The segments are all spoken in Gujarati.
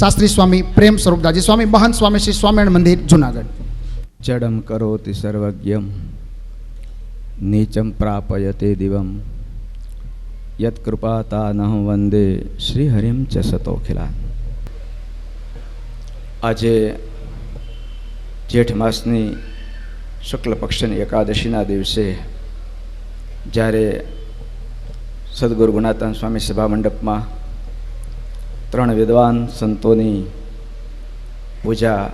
શાસ્ત્રી સ્વામી પ્રેમ સ્વરૂપદાસજી, સ્વામી મહંત સ્વામી શ્રી સ્વામિનારાયણ મંદિર, જુનાગઢ. જડમ કરોતિ સર્વજ્ઞમ, નીચમ પ્રાપયતે દિવમ. યત્કૃપાતાનહં વંદે શ્રીહરિમ ચ સતોખિલા આજે જેઠ માસની શુક્લ પક્ષની એકાદશીના દિવસે જ્યારે સદગુરુ ગુણાતન સ્વામી સભા મંડપમાં ત્રણ વિદ્વાન સંતોની પૂજા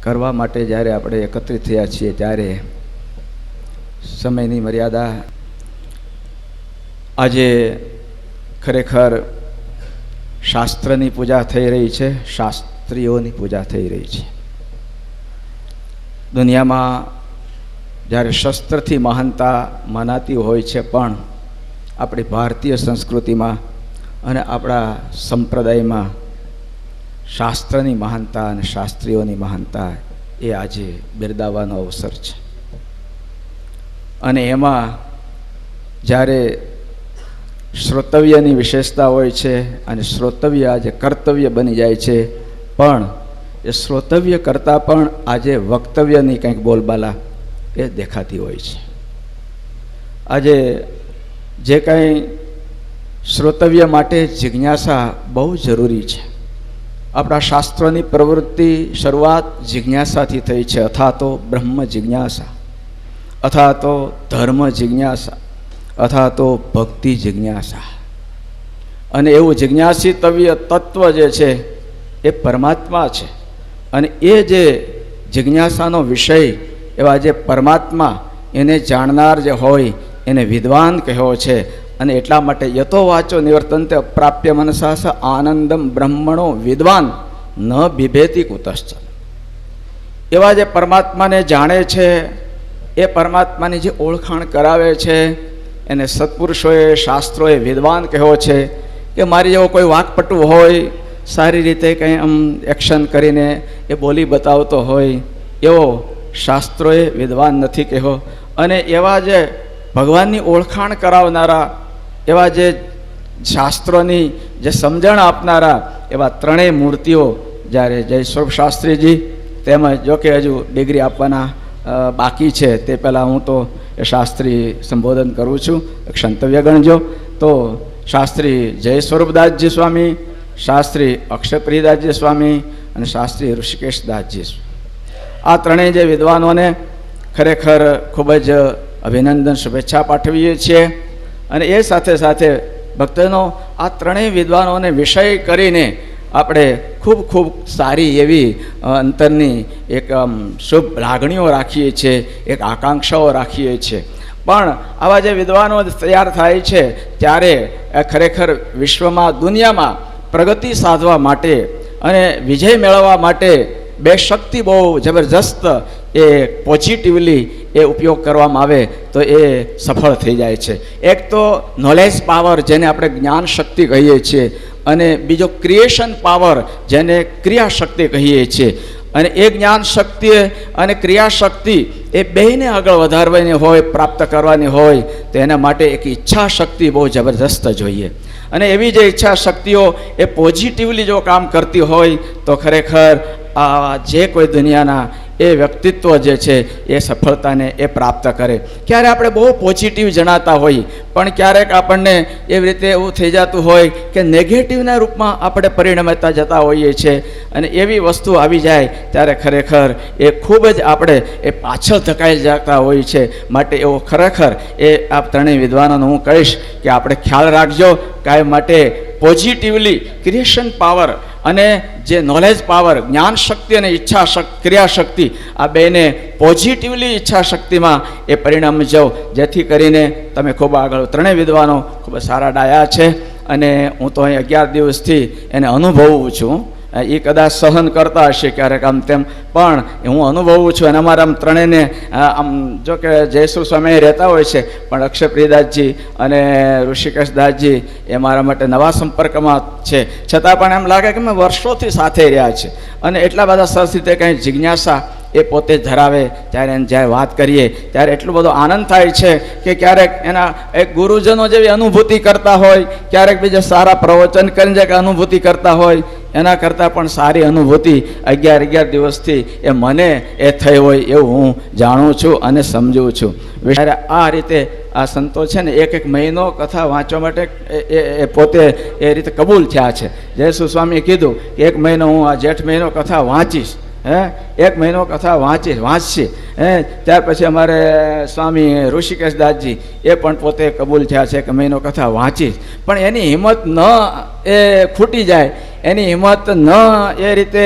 કરવા માટે જ્યારે આપણે એકત્રિત થયા છીએ, ત્યારે સમયની મર્યાદા આજે ખરેખર શાસ્ત્રની પૂજા થઈ રહી છે, શાસ્ત્રીઓની પૂજા થઈ રહી છે. દુનિયામાં જ્યારે શસ્ત્રથી મહાનતા મનાતી હોય છે, પણ આપણી ભારતીય સંસ્કૃતિમાં અને આપણા સંપ્રદાયમાં શાસ્ત્રની મહાનતા અને શાસ્ત્રીઓની મહાનતા એ આજે બિરદાવવાનો અવસર છે. અને એમાં જ્યારે શ્રોતવ્યની વિશેષતા હોય છે અને શ્રોતવ્ય આજે કર્તવ્ય બની જાય છે, પણ એ શ્રોતવ્ય કરતાં પણ આજે વક્તવ્યની કંઈક બોલબાલા એ દેખાતી હોય છે. આજે જે કાંઈ શ્રોતવ્ય માટે જિજ્ઞાસા બહુ જરૂરી છે. આપણા શાસ્ત્રોની પ્રવૃત્તિ શરૂઆત જિજ્ઞાસાથી થઈ છે, અથવા તો બ્રહ્મ જિજ્ઞાસા, અથવા તો ધર્મ જિજ્ઞાસા, અથવા તો ભક્તિ જિજ્ઞાસા. અને એવું જિજ્ઞાસિતવ્ય તત્વ જે છે, એ પરમાત્મા છે. અને એ જે જિજ્ઞાસાનો વિષય, એવા જે પરમાત્મા, એને જાણનાર જે હોય, એને વિદ્વાન કહેવો છે અને એટલા માટે યથો વાચો નિવર્તનતે પ્રાપ્ય મનસાસ આનંદમ બ્રહ્મણો વિદ્વાન ન બિભેતી કુતશ્ચ. એવા જે પરમાત્માને જાણે છે, એ પરમાત્માની જે ઓળખાણ કરાવે છે, એને સત્પુરુષોએ, શાસ્ત્રોએ વિદ્વાન કહ્યો છે કે મારી જેવો કોઈ વાકપટુ હોય, સારી રીતે કંઈ આમ એક્શન કરીને એ બોલી બતાવતો હોય, એવો શાસ્ત્રોએ વિદ્વાન નથી કહ્યો. અને એવા જે ભગવાનની ઓળખાણ કરાવનારા એવા જે શાસ્ત્રોની જે સમજણ આપનારા એવા ત્રણેય મૂર્તિઓ જ્યારે જય સ્વરૂપ શાસ્ત્રીજી તેમજ જો કે હજુ ડિગ્રી આપવાના બાકી છે તે પહેલાં હું તો એ શાસ્ત્રી સંબોધન કરું છું ક્ષંતવ્ય ગણજો તો શાસ્ત્રી જય સ્વરૂપદાસજી સ્વામી, શાસ્ત્રી અક્ષયપ્રિયદાસજી સ્વામી અને શાસ્ત્રી ઋષિકેશદાસજી આ ત્રણેય જે વિદ્વાનોને ખરેખર ખૂબ જ અભિનંદન, શુભેચ્છા પાઠવીએ છીએ. અને એ સાથે સાથે ભક્તનો આ ત્રણેય વિદ્વાનોને વિષય કરીને આપણે ખૂબ ખૂબ સારી એવી અંતરની એક શુભ લાગણીઓ રાખીએ છીએ એક આકાંક્ષાઓ રાખીએ છીએ પણ આવા જે વિદ્વાનો તૈયાર થાય છે, ત્યારે ખરેખર વિશ્વમાં, દુનિયામાં પ્રગતિ સાધવા માટે અને વિજય મેળવવા માટે બે શક્તિ બહુ જબરજસ્ત એ પોઝિટિવલી એ ઉપયોગ કરવામાં આવે તો એ સફળ થઈ જાય છે. એક તો નોલેજ પાવર જેને આપણે જ્ઞાન શક્તિ કહીએ છીએ, અને બીજો ક્રિએશન પાવર જેને ક્રિયાશક્તિ કહીએ છીએ. અને એ જ્ઞાન શક્તિ અને ક્રિયાશક્તિ એ બેને આગળ વધારવાની હોય, પ્રાપ્ત કરવાની હોય, તો એના માટે એક ઈચ્છા શક્તિ બહુ જબરજસ્ત જોઈએ. અને એવી જે ઈચ્છા શક્તિઓ એ પોઝિટિવલી જો કામ કરતી હોય, તો ખરેખર આ જે કોઈ દુનિયાના એ વ્યક્તિત્વ જે છે એ સફળતાને એ પ્રાપ્ત કરે. ક્યારે આપણે બહુ પોઝિટિવ જણાતા હોઈએ પણ ક્યારેક આપણને એવી રીતે એવું થઈ જતું હોય કે નેગેટિવના રૂપમાં આપણે પરિણમતા જતા હોઈએ છીએ અને એવી વસ્તુ આવી જાય ત્યારે ખરેખર એ ખૂબ જ આપણે એ પાછળ ધકાઈ જતા હોઈએ છે. માટે એવો ખરેખર એ આ ત્રણેય વિદ્વાનોને હું કહીશ કે આપણે ખ્યાલ રાખજો કાંઈ માટે પોઝિટિવલી ક્રિએશન પાવર અને જે નોલેજ પાવર જ્ઞાન શક્તિ અને ઈચ્છા શક્તિ ક્રિયા આ બેને પોઝિટિવલી ઈચ્છા શક્તિમાં એ પરિણામ જાઓ જેથી કરીને તમે ખૂબ આગળ ત્રણેય વિદ્વાનો ખૂબ સારા ડાયા છે. અને હું તો અહીં અગિયાર દિવસથી એને અનુભવું છું. એ કદાચ સહન કરતા હશે ક્યારેક આમ તેમ. પણ હું અનુભવું છું અને અમારા આમ ત્રણેયને આમ જો કે જયસુ સ્વામી રહેતા હોય છે, પણ અક્ષયપ્રિયદાસજી અને ઋષિકેશદાસજી એ મારા માટે નવા સંપર્કમાં છે. છતાં પણ એમ લાગે કે મેં વર્ષોથી સાથે રહ્યા છે. અને એટલા બધા સરસ રીતે કંઈ જિજ્ઞાસા એ પોતે ધરાવે, ત્યારે એને જ્યારે વાત કરીએ, ત્યારે એટલો બધો આનંદ થાય છે કે ક્યારેક એના એક ગુરુજનો જેવી અનુભૂતિ કરતા હોય, ક્યારેક બીજા સારા પ્રવચન કરીને જે અનુભૂતિ કરતા હોય એના કરતાં પણ સારી અનુભૂતિ અગિયાર અગિયાર દિવસથી એ મને એ થઈ હોય એવું હું જાણું છું અને સમજું છું. ત્યારે આ રીતે આ સંતો છે ને એક એક મહિનો કથા વાંચવા માટે એ- પોતે એ રીતે કબૂલ થયા છે. જય સ્વામીએ કીધું કે એક મહિનો હું આ જેઠ મહિનો કથા વાંચીશ. હે? એક મહિનો કથા વાંચીશ વાંચશે. હે? ત્યાર પછી અમારે સ્વામી ઋષિકેશ દાસજી એ પણ પોતે કબૂલ થયા છે કે મહિનો કથા વાંચીશ પણ એની હિંમત ન એ ખૂટી જાય, એની હિંમત ન એ રીતે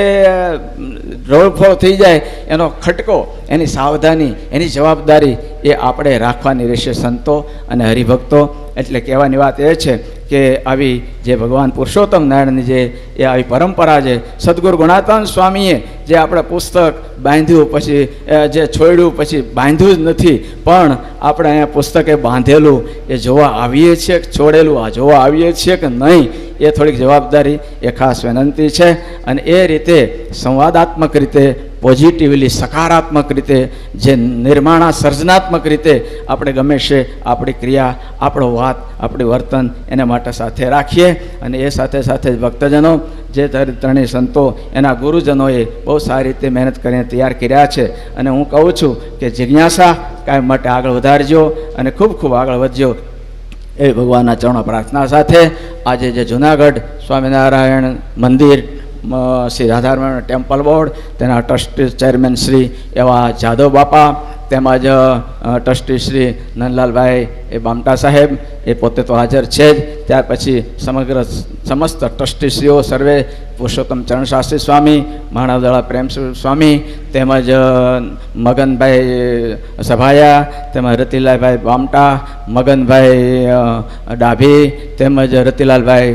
રોળફો થઈ જાય, એનો ખટકો, એની સાવધાની, એની જવાબદારી એ આપણે રાખવાની રહેશે સંતો અને હરિભક્તો. એટલે કહેવાની વાત એ છે કે આવી જે ભગવાન પુરુષોત્તમ નારાયણની જે એ આવી પરંપરા છે, સદગુરુ ગુણાતાન સ્વામીએ જે આપણે પુસ્તક બાંધ્યું પછી જે છોડ્યું પછી બાંધ્યું જ નથી, પણ આપણે અહીંયા પુસ્તકે બાંધેલું, એ જોવા આવીએ છીએ છોડેલું, આ જોવા આવીએ છીએ કે નહીં, એ થોડીક જવાબદારી, એ ખાસ વિનંતી છે. અને એ રીતે સંવાદાત્મક રીતે પોઝિટિવલી, સકારાત્મક રીતે, જે નિર્માણા, સર્જનાત્મક રીતે આપણે ગમે છે, આપણી ક્રિયા, આપણો વાત, આપણી વર્તન એને માટે સાથે રાખીએ. અને એ સાથે સાથે જ ભક્તજનો, જે ત્ર- ત્રણેય સંતો, એના ગુરુજનોએ બહુ સારી રીતે મહેનત કરીને તૈયાર કર્યા છે. અને હું કહું છું કે જિજ્ઞાસા કાયમ માટે આગળ વધારજો અને ખૂબ ખૂબ આગળ વધજો. એ ભગવાનના ચરણો પ્રાર્થના સાથે આજે જે જુનાગઢ સ્વામિનારાયણ મંદિર શ્રી રાધારમણ ટેમ્પલ બોર્ડ, તેના ટ્રસ્ટી ચેરમેન શ્રી એવા જાદવ બાપા, તેમજ ટ્રસ્ટી શ્રી નંદલાલભાઈ એ બામટા સાહેબ એ પોતે તો હાજર છે જ. ત્યાર પછી સમગ્ર સમસ્ત ટ્રસ્ટીશ્રીઓ, સર્વે, પુરુષોત્તમ ચરણશાસ્ત્રી સ્વામી માણાવદળા પ્રેમ સ્વામી, તેમજ મગનભાઈ સભાયા, તેમજ રતિલાલભાઈ બામટા, મગનભાઈ ડાભી, તેમજ રતિલાલભાઈ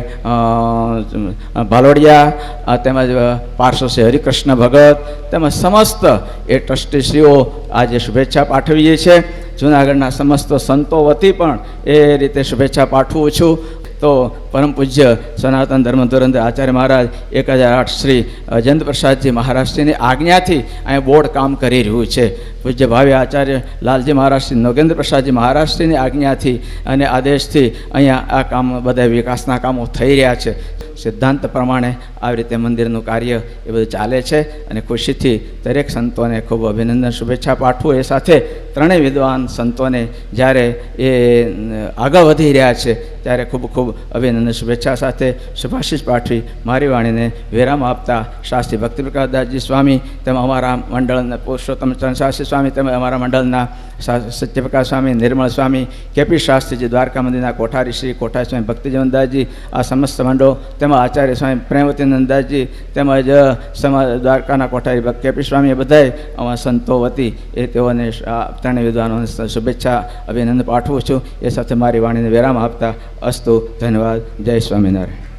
ભાલોડિયા તેમજ પાર્શ્વ શ્રી હરિકૃષ્ણ ભગત, તેમજ સમસ્ત એ ટ્રસ્ટીશ્રીઓ આજે શુભેચ્છા પાઠવીએ છીએ. જૂનાગઢના સમસ્ત સંતો વતી પણ એ રીતે શુભેચ્છા પાઠવું છું. તો પરમ પૂજ્ય સનાતન ધર્મ ધુરંધર આચાર્ય મહારાજ એક હજાર આઠ શ્રી અજંત પ્રસાદજી મહારાષ્ટ્રની આજ્ઞાથી અહીંયા બોર્ડ કામ કરી રહ્યું છે. પૂજ્ય ભાવે આચાર્ય લાલજી મહારાજ શ્રી નગેન્દ્ર પ્રસાદજી મહારાષ્ટ્રની આજ્ઞાથી અને આદેશથી અહીંયા આ કામ, બધા વિકાસના કામો થઈ રહ્યા છે. સિદ્ધાંત પ્રમાણે આવી રીતે મંદિરનું કાર્ય એ બધું ચાલે છે. અને ખુશીથી દરેક સંતોને ખૂબ અભિનંદન, શુભેચ્છા પાઠવું. એ સાથે ત્રણેય વિદ્વાન સંતોને જ્યારે એ આગળ વધી રહ્યા છે, ત્યારે ખૂબ ખૂબ અભિનંદન, શુભેચ્છા સાથે શુભાશીષ પાઠવી, મારી વાણીને વિરામ આપતા શાસ્ત્રી ભક્તિ પ્રકાશદાસજી સ્વામી તેમ અમારા મંડળના પુરુષોત્તમ ચરણ શાસ્ત્રી સ્વામી તેમ અમારા મંડળના સત્યપ્રકાશ સ્વામી, નિર્મળ સ્વામી, કેપી શાસ્ત્રીજી, દ્વારકા મંદિરના કોઠારી શ્રી કોઠારી સ્વામી ભક્તિજીવનદાસજી આ સમસ્ત મંડળો, તેમજ આચાર્ય સ્વામી પ્રેમવતી નંદાસજી તેમજ દ્વારકાના કોઠારી ભક્ત કેપી સ્વામી બધાએ અમારા સંતો વતી એ તેઓને ત્રણેય વિદ્વાનોને શુભેચ્છા, અભિનંદન પાઠવું છું. એ સાથે મારી વાણીને વિરામ આપતા અસ્તુ. ધન્યવાદ. જય સ્વામિનારાયણ.